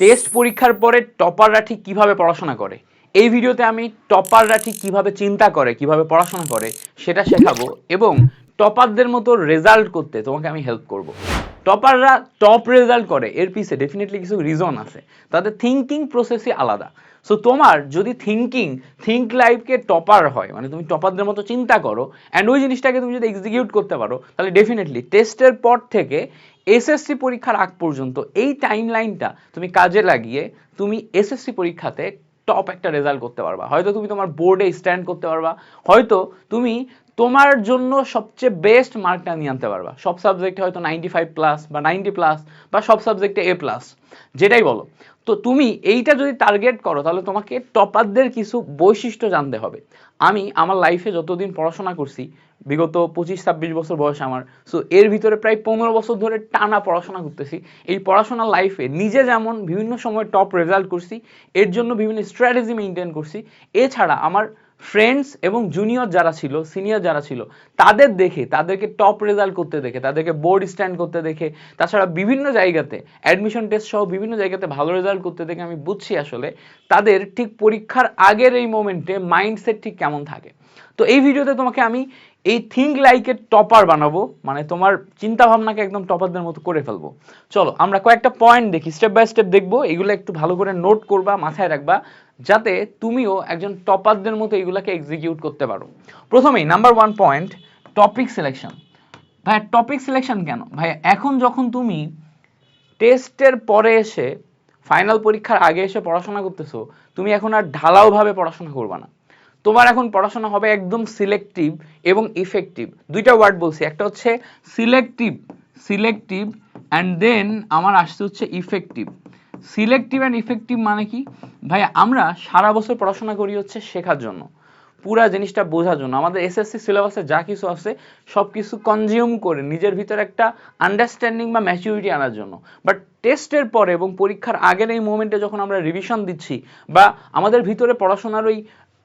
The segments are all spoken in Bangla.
টেস্ট পরীক্ষার পরে টপাররা ঠিক কীভাবে পড়াশোনা করে? এই ভিডিওতে আমি টপাররা ঠিক কীভাবে চিন্তা করে, কীভাবে পড়াশোনা করে, সেটা শেখাবো এবং টপারদের মতো রেজাল্ট করতে তোমাকে আমি হেল্প করব। টপাররা টপ রেজাল্ট করে, এর পিছে ডেফিনেটলি কিছু রিজন আছে। তাদের থিঙ্কিং প্রসেসই আলাদা। সো তোমার যদি থিঙ্কিং থিঙ্ক লাইফকে টপার হয় মানে তুমি টপারদের মতো চিন্তা করো অ্যান্ড ওই জিনিসটাকে তুমি যদি এক্সিকিউট করতে পারো, তাহলে ডেফিনেটলি টেস্টের পর থেকে এসএসসি পরীক্ষার আগ পর্যন্ত এই টাইম লাইনটা তুমি কাজে লাগিয়ে, তুমি এসএসসি পরীক্ষাতে টপ একটা রেজাল্ট করতে পারবা। হয়তো তুমি তোমার বোর্ডে স্ট্যান্ড করতে পারবা, হয়তো তুমি তোমার জন্য সবচেয়ে বেস্ট মার্কটা নিয়ে আনতে পারবা। সব সাবজেক্টে হয়তো নাইনটি ফাইভ প্লাস বা নাইনটি প্লাস বা সব সাবজেক্টে এ প্লাস যেটাই বলো। তো তুমি এইটা যদি টার্গেট করো, তাহলে তোমাকে টপারদের কিছু বৈশিষ্ট্য জানতে হবে। আমি আমার লাইফে যতদিন পড়াশোনা করছি, বিগত পঁচিশ, ছাব্বিশ বছর বয়স আমার সো এর ভিতরে প্রায় পনেরো বছর ধরে টানা পড়াশোনা করতেছি। এই পড়াশোনার লাইফে নিজে যেমন বিভিন্ন সময় টপ রেজাল্ট করছি, এর জন্য বিভিন্ন স্ট্র্যাটেজি মেনটেন করছি, এছাড়া আমার ফ্রেন্ডস এবং জুনিয়র যারা ছিল সিনিয়র যারা ছিল, তাদের দেখে, তাদেরকে টপ রেজাল্ট করতে দেখে, তাদেরকে বোর্ড স্ট্যান্ড করতে দেখে, তাছাড়া বিভিন্ন জায়গাতে অ্যাডমিশন টেস্ট সহ বিভিন্ন জায়গাতে ভালো রেজাল্ট করতে দেখে আমি বুঝছি আসলে তাদের ঠিক পরীক্ষার আগের এই মোমেন্টে মাইন্ডসেট ঠিক কেমন থাকে। তো এই ভিডিওতে তোমাকে আমি এই থিঙ্ক লাইকের টপার বানাবো মানে তোমার চিন্তা ভাবনাকে একদম টপারদের মতো করে ফেলব। চলো, আমরা কয়েকটা পয়েন্ট দেখি স্টেপ বাই স্টেপ দেখব, এগুলো একটু ভালো করে নোট করবা, মাথায় রাখবা। যাতে তুমিও একজন টপারদের মতো এগুলাকে এক্সিকিউট করতে পারো। প্রথমেই number one point topic selection ভাই টপিক সিলেকশন কেন? ভাই এখন যখন তুমি টেস্টের পরে এসে ফাইনাল পরীক্ষার আগে এসে পড়াশোনা করতেছো, তুমি এখন আর ঢালাওভাবে পড়াশোনা করবে না। তোমার এখন পড়াশোনা হবে একদম সিলেক্টিভ এবং ইফেক্টিভ দুইটা ওয়ার্ড বলছি। একটা হচ্ছে সিলেক্টিভ সিলেক্টিভ অ্যান্ড দেন আমার আসছে হচ্ছে ইফেক্টিভ সিলেক্টিভ অ্যান্ড ইফেক্টিভ মানে কি? ভাই আমরা সারা বছর পড়াশোনা করি হচ্ছে শেখার জন্য। পুরা জিনিসটা বোঝার জন্য। আমাদের এসএসসি সিলেবাসে যা কিছু আছে সব কিছু কনজিউম করে নিজের ভিতরে একটা আন্ডারস্ট্যান্ডিং বা ম্যাচিউরিটি আনার জন্য। বাট টেস্টের পরে এবং পরীক্ষার আগের এই মোমেন্টে যখন আমরা রিভিশন দিচ্ছি বা আমাদের ভিতরে পড়াশোনার ওই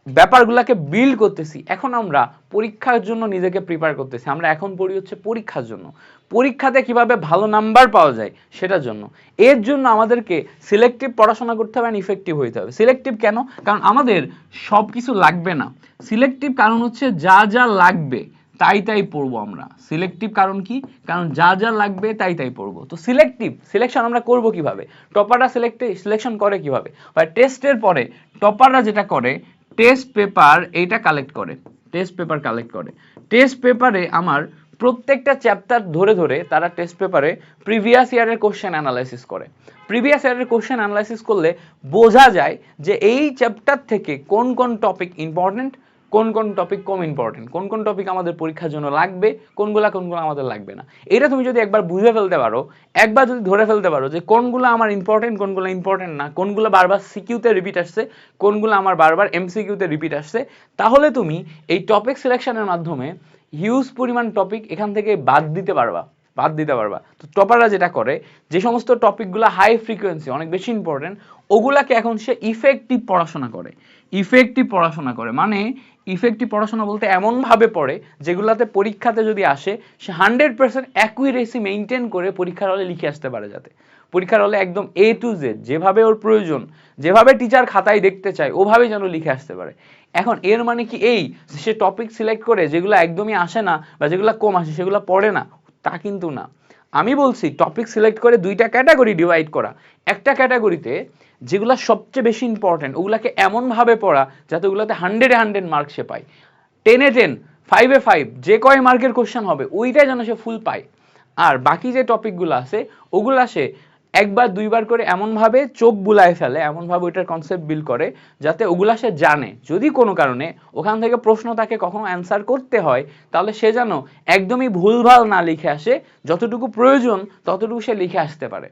ব্যাপারগুলোকে বিল্ড করতেছি। এখন আমরা পরীক্ষার জন্য নিজেকে প্রিপেয়ার করতেছি। আমরা এখন পড়ি হচ্ছে পরীক্ষার জন্য। পরীক্ষাতে কীভাবে ভালো নাম্বার পাওয়া যায় সেটার জন্য। এর জন্য আমাদেরকে সিলেক্টিভ পড়াশোনা করতে হবে ইফেক্টিভ হইতে হবে। সিলেক্টিভ কেন? কারণ আমাদের সব কিছু লাগবে না। সিলেক্টিভ কারণ হচ্ছে যা যা লাগবে, তাই তাই পড়ব আমরা। সিলেক্টিভ কারণ কি? কারণ যা যা লাগবে, তাই তাই পড়ব। তো সিলেক্টিভ সিলেকশন আমরা করব কীভাবে? টপাররা সিলেক্টে সিলেকশন করে কীভাবে? বা টেস্টের পরে টপাররা যেটা করে টেস্ট পেপার এইটা কালেক্ট করে টেস্ট পেপার কালেক্ট করে। টেস্ট পেপারে আমার প্রত্যেকটা চ্যাপ্টার ধরে ধরে তারা টেস্ট পেপারে প্রিভিয়াস ইয়ারের কোশ্চেন অ্যানালাইসিস করে। প্রিভিয়াস ইয়ারের কোশ্চেন অ্যানালাইসিস করলে বোঝা যায় যে এই চ্যাপ্টার থেকে কোন কোন টপিক ইম্পর্টেন্ট কোন কোন টপিক কম ইম্পর্টেন্ট কোন কোন টপিক আমাদের পরীক্ষার জন্য লাগবে? কোনগুলা, কোনগুলো আমাদের লাগবে না? এটা তুমি যদি একবার বুঝে ফেলতে পারো, একবার যদি ধরে ফেলতে পারো যে কোনগুলো আমার ইম্পর্টেন্ট কোনগুলো ইম্পর্টেন্ট না, কোনগুলো বারবার সিকিউতে রিপিট আসছে, কোনগুলো আমার বারবার এমসিকিউতে রিপিট আসছে, তাহলে তুমি এই টপিক সিলেকশনের মাধ্যমে হিউজ পরিমাণ টপিক এখান থেকে বাদ দিতে পারবা, বাদ দিতে পারবা। তো টপাররা যেটা করে, যে সমস্ত টপিকগুলো হাই ফ্রিকোয়েন্সি অনেক বেশি ইম্পর্টেন্ট ওগুলাকে এখন সে ইফেক্টিভ পড়াশোনা করে। ইফেক্টিভ পড়াশোনা করে। মানে ইফেক্টিভ পড়াশোনা বলতে এমনভাবে পড়ে, যেগুলাতে পরীক্ষাতে যদি আসে, সে হান্ড্রেড পার্সেন্ট অ্যাকুইরেসি মেনটেন করে পরীক্ষার হলে লিখে আসতে পারে যাতে। পরীক্ষার হলে একদম এ টু জেড যেভাবে ওর প্রয়োজন, যেভাবে টিচার খাতায় দেখতে চায় ওভাবে যেন লিখে আসতে পারে। এখন এর মানে কি এই? সে টপিক সিলেক্ট করে, যেগুলো একদমই আসে না বা যেগুলো কম আসে, সেগুলো পড়ে না, তা কিন্তু না। আমি বলছি টপিক সিলেক্ট করে দুইটা ক্যাটাগরি ডিভাইড করা। একটা ক্যাটাগরিতে যেগুলো সবচেয়ে বেশি ইম্পর্টেন্ট ওগুলাকে এমনভাবে পড়া যাতে ওগুলোতে হান্ড্রেডে হান্ড্রেড মার্ক সে পায়। টেনে টেন ফাইভে ফাইভ যে কয় মার্কের কোশ্চেন হবে, ওইটাই যেন সে ফুল পায়। আর বাকি যে টপিকগুলো আছে, ওগুলা সে একবার, দুইবার করে এমনভাবে চোখ বুলায় ফেলে, এমনভাবে ওইটার কনসেপ্ট বিল করে, যাতে ওগুলা সে জানে। যদি কোনো কারণে ওখান থেকে প্রশ্ন তাকে কখনো অ্যান্সার করতে হয়, তাহলে সে যেন একদমই ভুলভাল না লিখে আসে, যতটুকু প্রয়োজন ততটুকু সে লিখে আসতে পারে।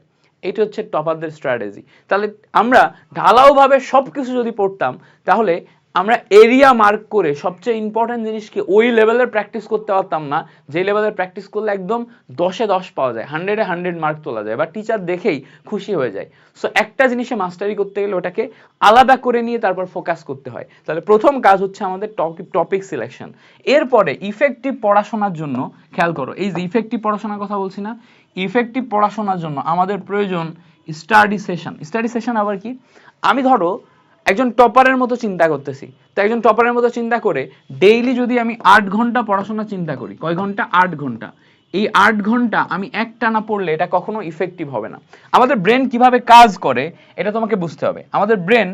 এটা হচ্ছে টপারদের স্ট্র্যাটেজি তাহলে আমরা ঢালাওভাবে সব কিছু যদি পড়তাম, তাহলে আমরা এরিয়া মার্ক করে সবচেয়ে ইম্পর্টেন্ট জিনিসকে ওই লেভেলের প্র্যাকটিস করতে পারতাম না, যে লেভেলের প্র্যাকটিস করলে একদম দশে দশ পাওয়া যায় হান্ড্রেডে হান্ড্রেড মার্ক তোলা যায় বা টিচার দেখেই খুশি হয়ে যায়। সো একটা জিনিসে মাস্টারি করতে গেলে ওটাকে আলাদা করে নিয়ে তারপর ফোকাস করতে হয়। তাহলে প্রথম কাজ হচ্ছে আমাদের টপিক সিলেকশন এরপরে ইফেক্টিভ পড়াশোনার জন্য, খেয়াল করো, এই যে ইফেক্টিভ পড়াশোনার কথা বলছি না ইফেক্টিভ পড়াশোনার জন্য আমাদের প্রয়োজন স্টাডি সেশন স্টাডি সেশন আবার কি? আমি ধরো একজন টপারের মতো চিন্তা করতেছি। তো একজন টপারের মতো চিন্তা করে ডেইলি যদি আমি আট ঘণ্টা পড়াশোনা চিন্তা করি, কয় ঘণ্টা? আট ঘণ্টা। এই আট ঘণ্টা আমি একটানা পড়লে এটা কখনো ইফেক্টিভ হবে না। আমাদের ব্রেন কীভাবে কাজ করে, এটা তোমাকে বুঝতে হবে। আমাদের ব্রেন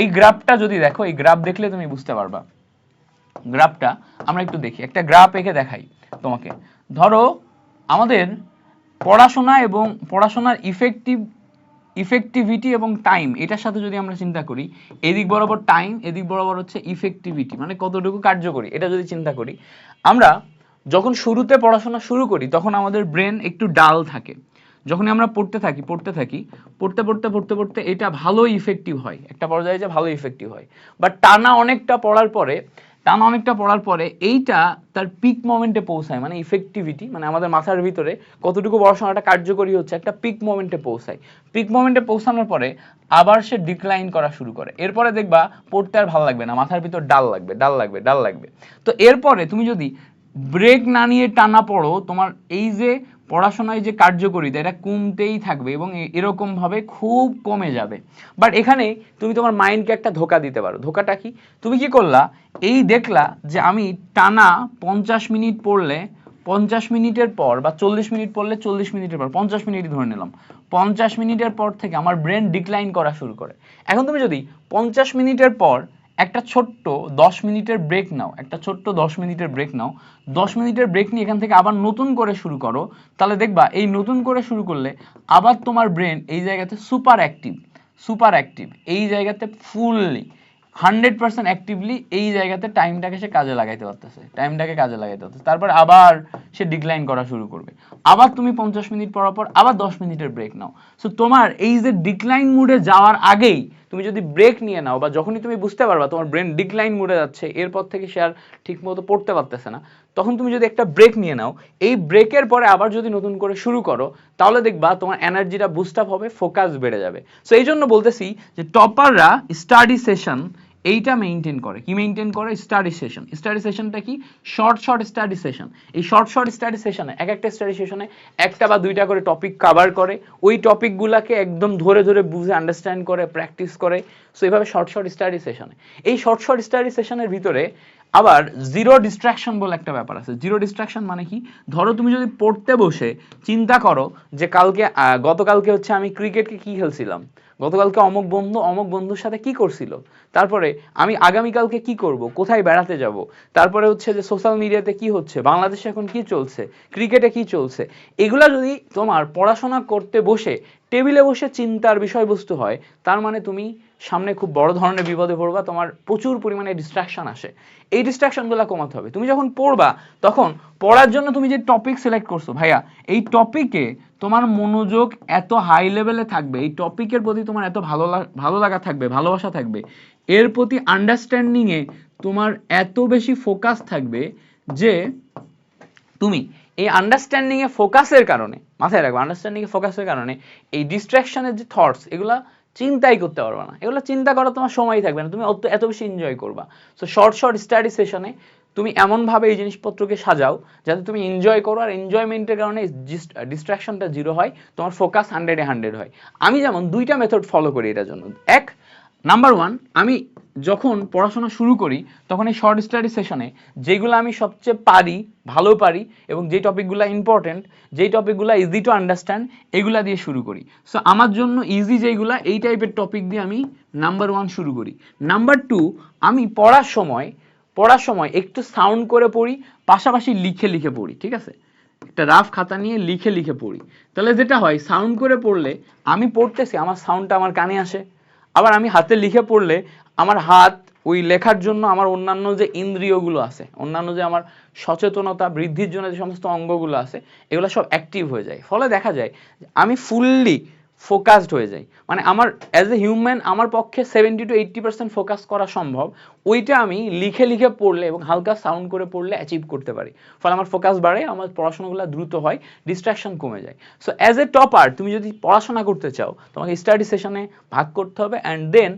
এই গ্রাফটা যদি দেখো, এই গ্রাফ দেখলে তুমি বুঝতে পারবা। গ্রাফটা আমরা একটু দেখি। একটা গ্রাফ এঁকে দেখাই তোমাকে। ধরো আমাদের পড়াশোনা এবং পড়াশোনার ইফেক্টিভ ইফেক্টিভিটি এবং টাইম এটার সাথে যদি আমরা চিন্তা করি, এদিক বরাবর টাইম এদিক বরাবর হচ্ছে ইফেক্টিভিটি মানে কতটুকু কার্যকরী, এটা যদি চিন্তা করি, আমরা যখন শুরুতে পড়াশোনা শুরু করি, তখন আমাদের ব্রেন একটু ডাল থাকে। যখনই আমরা পড়তে থাকি পড়তে থাকি, পড়তে পড়তে পড়তে পড়তে এটা ভালো ইফেক্টিভ হয়, একটা পর্যায়ে যে ভালো ইফেক্টিভ হয়। বাট টানা অনেকটা পড়ার পরে টানা অনেকটা পড়ার পরে এইটা তার পিক মোমেন্টে পৌঁছায় মানে ইফেক্টিভিটি মানে আমাদের মাথার ভিতরে কতটুকু পড়াশোনাটা কার্যকরী হচ্ছে একটা পিক মোমেন্টে পৌঁছায়। পিক মোমেন্টে পৌঁছানোর পরে আবার সে ডিক্লাইন করা শুরু করে। এরপরে দেখবা পড়তে আর ভালো লাগবে না, মাথার ভিতর ডাল লাগবে ডাল লাগবে ডাল লাগবে। তো এরপরে তুমি যদি ব্রেক না নিয়ে টানা পড়ো, তোমার এই যে পড়াশোনায় যে কার্যকরিতা এটা কমতেই থাকবে এবং এরকমভাবে খুব কমে যাবে। বাট এখানে তুমি তোমার মাইন্ডকে একটা ধোকা দিতে পারো। ধোকাটা কি? তুমি কি করলা? এই দেখলা যে আমি টানা পঞ্চাশ মিনিট পড়লে, পঞ্চাশ মিনিটের পর বা চল্লিশ মিনিট পড়লে চল্লিশ মিনিটের পর, পঞ্চাশ মিনিটই ধরে নিলাম। পঞ্চাশ মিনিটের পর থেকে আমার ব্রেন ডিক্লাইন করা শুরু করে। এখন তুমি যদি পঞ্চাশ মিনিটের পর একটা ছোট্ট দশ মিনিটের ব্রেক নাও, একটা ছোট্ট দশ মিনিটের ব্রেক নাও। দশ মিনিটের ব্রেক নিয়ে এখান থেকে আবার নতুন করে শুরু করো। তাহলে দেখবা, এই নতুন করে শুরু করলে আবার তোমার ব্রেন এই জায়গাতে সুপার অ্যাক্টিভ সুপার অ্যাক্টিভ এই জায়গাতে ফুললি হান্ড্রেড পার্সেন্ট অ্যাক্টিভলি এই জায়গাতে টাইমটাকে সে কাজে লাগাইতে পারতেছে। টাইমটাকে কাজে লাগাইতে পারতেছে। তারপর আবার সে ডিক্লাইন করা শুরু করবে। আবার তুমি পঞ্চাশ মিনিট পর আবার দশ মিনিটের ব্রেক নাও। সো তোমার এই যে ডিক্লাইন মুডে যাওয়ার আগেই তুমি যদি ব্রেক নিয়ে নাও বা যখনই তুমি বুঝতে পারবা তোমার ব্রেন ডিক্লাইন মুডে যাচ্ছে, এরপর থেকে সে আর ঠিক মতো পড়তে পারতেছে না তখন তুমি যদি একটা ব্রেক নিয়ে নাও, এই ব্রেকের পরে আবার যদি নতুন করে শুরু করো, তাহলে দেখবা তোমার এনার্জিটা বুস্ট আপ হবে ফোকাস বেড়ে যাবে। সো এই জন্য বলতেছি যে টপাররা স্টাডি সেশন এইটা মেনটেন করে। কি মেনটেন করে? স্টাডি সেশন স্টাডি সেশনটা কি? শর্ট শর্ট স্টাডি সেশন এই শর্ট শর্ট স্টাডি সেশনে এক একটা স্টাডি সেশনে একটা বা দুইটা করে টপিক কভার করে, ওই টপিকগুলোকে একদম ধরে ধরে বুঝে আন্ডারস্ট্যান্ড করে প্র্যাকটিস করে। সো এইভাবে শর্ট শর্ট স্টাডি সেশনে এই শর্ট শর্ট স্টাডি সেশনের ভিতরে আবার জিরো ডিস্ট্রাকশন বলে একটা ব্যাপার আছে। জিরো ডিস্ট্রাকশন মানে কি? ধরো তুমি যদি পড়তে বসে চিন্তা করো যে কালকে গতকালকে হচ্ছে আমি ক্রিকেটকে কি খেলছিলাম? গতকালকে অমুক বন্ধু, অমুক বন্ধুর সাথে কি করছিল? তারপরে আমি আগামীকালকে কি করব? কোথায় বেড়াতে যাব? তারপরে হচ্ছে যে সোশ্যাল মিডিয়াতে কি হচ্ছে? বাংলাদেশে এখন কি চলছে? ক্রিকেটে কি চলছে? এগুলা যদি তোমার পড়াশোনা করতে বসে টেবিলে বসে চিন্তার বিষয়বস্তু হয়, তার মানে তুমি সামনে খুব বড় ধরনের বিপদে পড়বা, তোমার প্রচুর পরিমাণে ডিস্ট্রাকশন আসে। এই ডিস্ট্রাকশনগুলো কমাতে হবে। তুমি যখন পড়বা, তখন পড়ার জন্য তুমি যে টপিক সিলেক্ট করছ, ভাইয়া, এই টপিকে তোমার মনোযোগ এত হাই লেভেলে থাকবে, এই টপিকের প্রতি তোমার এত ভালো ভালো লাগা থাকবে, ভালোবাসা থাকবে, এর প্রতি আন্ডারস্ট্যান্ডিংয়ে তোমার এত বেশি ফোকাস থাকবে যে, তুমি এই আন্ডারস্ট্যান্ডিংয়ে ফোকাসের কারণে মাথায় রাখবে আন্ডারস্ট্যান্ডিং এ ফোকাসের কারণে এই ডিস্ট্রাকশনের যে থটস এগুলা চিন্তাই করতে পারবে না। এগুলো চিন্তা করার তোমার সময়ই থাকবে না, তুমি অত, এত বেশি এনজয় করবা। সো শর্ট শর্ট স্টাডি সেশনে তুমি এমনভাবে এই জিনিসপত্রকে সাজাও যাতে তুমি এনজয় করো আর এনজয়মেন্টের কারণে ডিস্ট্রাকশনটা জিরো হয়, তোমার ফোকাস হান্ড্রেডে হান্ড্রেড হয়। আমি যেমন দুইটা মেথড ফলো করি এটার জন্য। এক নাম্বার ওয়ান আমি যখন পড়াশোনা শুরু করি, তখন এই শর্ট স্টাডি সেশনে যেগুলো আমি সবচেয়ে পারি, ভালো পারি এবং যে টপিকগুলো ইম্পর্টেন্ট যেই টপিকগুলো ইজি টু আন্ডারস্ট্যান্ড এগুলা দিয়ে শুরু করি। সো আমার জন্য ইজি যেগুলা, এই টাইপের টপিক দিয়ে আমি নাম্বার ওয়ান শুরু করি। নাম্বার টু আমি পড়ার সময় পড়ার সময় একটু সাউন্ড করে পড়ি, পাশাপাশি লিখে লিখে পড়ি, ঠিক আছে? একটা রাফ খাতা নিয়ে লিখে লিখে পড়ি। তাহলে যেটা হয় সাউন্ড করে পড়লে আমি পড়তেছি, আমার সাউন্ডটা আমার কানে আসে। আবার আমি হাতে লিখে পড়লে আমার হাত ওই লেখার জন্য আমার অন্যান্য যে ইন্দ্রিয়গুলো আছে, অন্যান্য যে আমার সচেতনতা বৃদ্ধির জন্য যে সমস্ত অঙ্গগুলো আছে, এগুলো সব অ্যাক্টিভ হয়ে যায়। ফলে দেখা যায় আমি ফুললি ফোকাসড হয়ে যাই। মানে আমার অ্যাজ এ হিউম্যান আমার পক্ষে seventy to eighty percent focus করা সম্ভব। ওইটা আমি লিখে লিখে পড়লে এবং হালকা সাউন্ড করে পড়লে অ্যাচিভ করতে পারি। ফলে আমার ফোকাস বাড়ে, আমার পড়াশোনাগুলো দ্রুত হয় ডিস্ট্রাকশন কমে যায়। সো অ্যাজ এ টপার তুমি যদি পড়াশোনা করতে চাও, তোমাকে স্টাডি সেশনে ভাগ করতে হবে অ্যান্ড দেন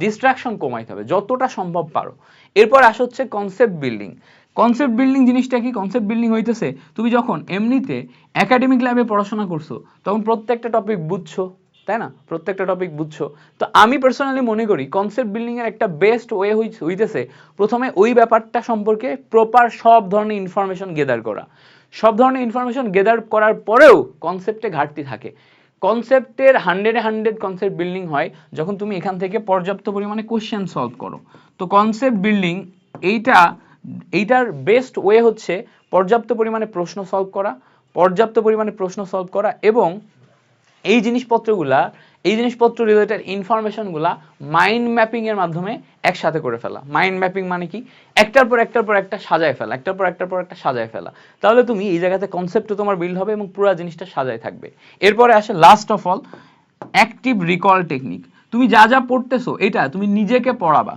ডিস্ট্রাকশন কমাইতে হবে, যতটা সম্ভব পারো। এরপর আসে হচ্ছে কনসেপ্ট বিল্ডিং কনসেপ্ট বিল্ডিং জিনিসটা কি? কনসেপ্ট বিল্ডিং হইতেছে, তুমি যখন এমনিতে একাডেমিক ল্যাবে পড়াশোনা করছ, তখন প্রত্যেকটা টপিক বুঝছ, তাই না? প্রত্যেকটা টপিক বুঝছ। তো আমি পার্সোনালি মনে করি কনসেপ্ট বিল্ডিং এর একটা বেস্ট ওয়ে হইতেছে, প্রথমে ওই ব্যাপারটা সম্পর্কে প্রপার সব ধরনের ইনফরমেশন গেদার করা। সব ধরনের ইনফরমেশন গেদার করার পরেও কনসেপ্টে ঘাটতি থাকে। কনসেপ্টের হান্ড্রেডে হান্ড্রেড কনসেপ্ট বিল্ডিং হয় যখন তুমি এখান থেকে পর্যাপ্ত পরিমাণে কোশ্চেন সলভ করো। তো কনসেপ্ট বিল্ডিং এইটা, এইটার বেস্ট ওয়ে হচ্ছে পর্যাপ্ত পরিমাণে প্রশ্ন সলভ করা, পর্যাপ্ত পরিমাণে প্রশ্ন সলভ করা এবং এই জিনিসপত্রগুলা এই জিনিসপত্র রিলেটেড ইনফরমেশনগুলা মাইন্ড ম্যাপিং এর মাধ্যমে একসাথে করে ফেলা। মাইন্ড ম্যাপিং মানে কি? একটার পর একটার পর একটা সাজায় ফেলা, একটার পর একটার পর একটা সাজায় ফেলা। তাহলে তুমি এই জায়গাতে কনসেপ্টও তোমার বিল্ড হবে এবং পুরো জিনিসটা সাজায় থাকবে। এরপরে আসে last of all active recall technique তুমি যা যা পড়তেছো, এটা তুমি নিজেকে পড়াবা।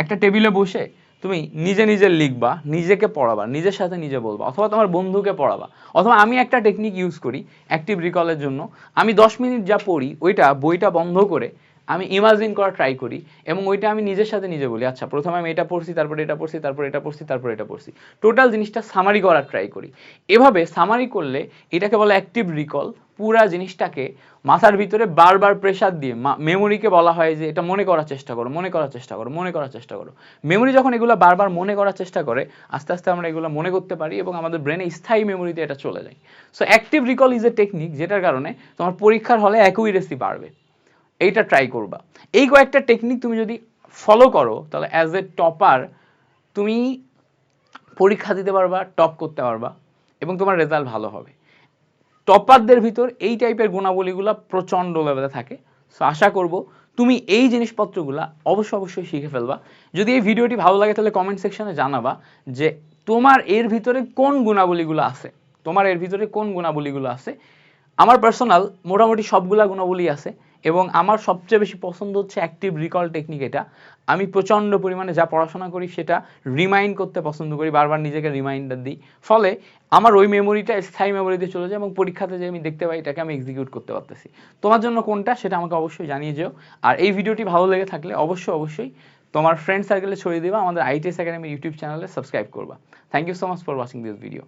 একটা টেবিলে বসে তুমি নিজে নিজে লিখবা, নিজেকে পড়াবা, নিজের সাথে নিজে বলবা, অথবা তোমার বন্ধুকে পড়াবা, অথবা আমি একটা টেকনিক ইউজ করি অ্যাক্টিভ রিকলের জন্য। আমি দশ মিনিট যা পড়ি, ওইটা বইটা বন্ধ করে আমি ইমাজিন করা ট্রাই করি এবং ওইটা আমি নিজের সাথে নিজে বলি আচ্ছা প্রথমে আমি এটা পড়ছি, তারপর এটা পড়ছি, তারপর এটা পড়ছি, তারপর এটা পড়ছি। টোটাল জিনিসটা সামারি করার ট্রাই করি। এভাবে সামারি করলে এটাকে বলে অ্যাক্টিভ রিকল পুরা জিনিসটাকে মাথার ভিতরে বারবার প্রেসার দিয়ে মেমোরিকে বলা হয় যে এটা মনে করার চেষ্টা করো, মনে করার চেষ্টা করো, মনে করার চেষ্টা করো। মেমোরি যখন এগুলো বারবার মনে করার চেষ্টা করে, আস্তে আস্তে আমরা এগুলো মনে করতে পারি এবং আমাদের ব্রেনে স্থায়ী মেমোরিতে এটা চলে যায়। So active recall is a technique যেটার কারণে তোমার পরীক্ষার হলে অ্যাকুইরেসি বাড়বে। এইটা ট্রাই করবা। এই কয়েকটা টেকনিক তুমি যদি ফলো করো, তাহলে অ্যাজ এ টপার তুমি পরীক্ষা দিতে পারবা টপ করতে পারবা এবং তোমার রেজাল্ট ভালো হবে। টপারদের ভিতর এই টাইপের গুণাবলীগুলো প্রচণ্ড লেভেলে থাকে। সো আশা করব তুমি এই জিনিসপত্রগুলো অবশ্যই অবশ্যই শিখে ফেলবা। যদি এই ভিডিওটি ভালো লাগে, তাহলে কমেন্ট সেকশনে জানাবা যে তোমার এর ভিতরে কোন গুণাবলীগুলো আছে। তোমার এর ভিতরে কোন গুণাবলীগুলো আছে। আমার পার্সোনাল মোটামুটি সবগুলা গুণাবলী আছে। এবং আমার সবচেয়ে বেশি পছন্দ হচ্ছে অ্যাক্টিভ রিকল টেকনিক এটা। আমি প্রচণ্ড পরিমাণে যা পড়াশোনা করি সেটা রিমাইন্ড করতে পছন্দ করি, বারবার নিজেকে রিমাইন্ডার দিই। ফলে আমার ওই মেমোরিটা স্থায়ী মেমোরিতে চলে যায় এবং পরীক্ষাতে যে আমি দেখতে পাই এটাকে আমি এক্সিকিউট করতে পারতেছি। তোমার জন্য কোনটা সেটা আমাকে অবশ্যই জানিয়ে যেও। আর এই ভিডিওটি ভালো লেগে থাকলে অবশ্যই অবশ্যই তোমার ফ্রেন্ড সার্কেলে ছড়িয়ে দেবা, আমাদের আইটিএস একাডেমি ইউটিউব চ্যানেলে সাবস্ক্রাইব করবা। Thank you so much for watching this video